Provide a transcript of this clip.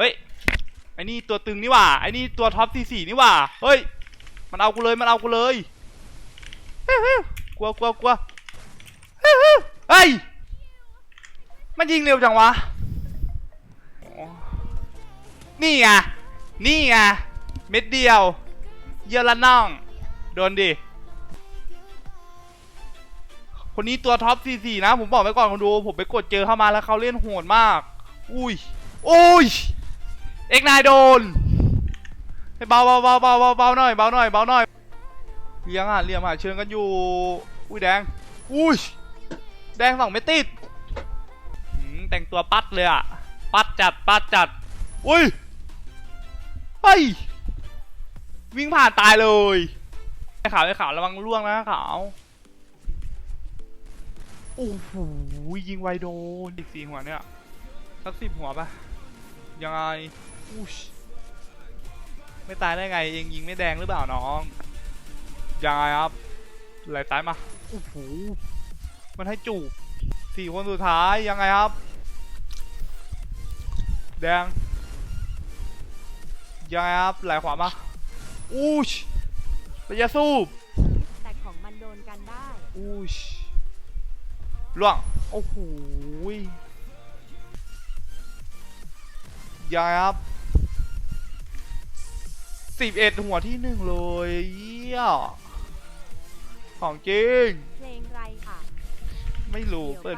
เฮ้ยไอ้นี่ตัวตึงนี่หว่าไอ้นี่ตัวท็อปสี่สี่นี่หว่าเฮ้ยมันเอากูเลยมันเอากูเลยกลัวกลัวกลัวเฮ้ยมันยิงเร็วจังวะนี่ไงนี่ไงเม็ดเดียว เยอะละน่องโดนดิคนนี้ตัวท็อป44นะ ผมบอกไว้ก่อนคนดู ผมไปกดเจอเข้ามาแล้วเขาเล่นโหดมาก อุ้ย อุ้ย เอกนายโดนให้เบาเบาเบาเบาเบาเบาหน่อยเบาหน่อยเบาหน่อยเลี้ยงอะเลี้ยงอะเชิญกันอยู่ อุ้ยแดง อุ้ยแดงสองไม่ติดแต่งตัวปัดเลยอะ ปัดจัดปัดจัด อุ้ยเฮ้ยวิ่งผ่านตายเลยไอ้ขาวไอ้ขาวระวังล่วงนะขาวโอ้โหยิงไวโดนอีกสี่หัวเนี่ยสักสิบหัวปะยังไง อุ้ยไม่ตายได้ไงเองยิงไม่แดงหรือเปล่าน้องยังไงครับไหลซ้ายมาโอ้โหมันให้จูบสี่คนสุดท้ายยังไงครับ แดงยังไงครับไหลขวามาอู้ชระยะสูบแต่ของมันโดนกันได้อู้ชล่วงโอ้โหยยายครับ สิบเอ็ดหัวที่หนึ่งเลยเยี่ยของจริง เพลงไรค่ะ ไม่รู้เดี๋ยวเปิด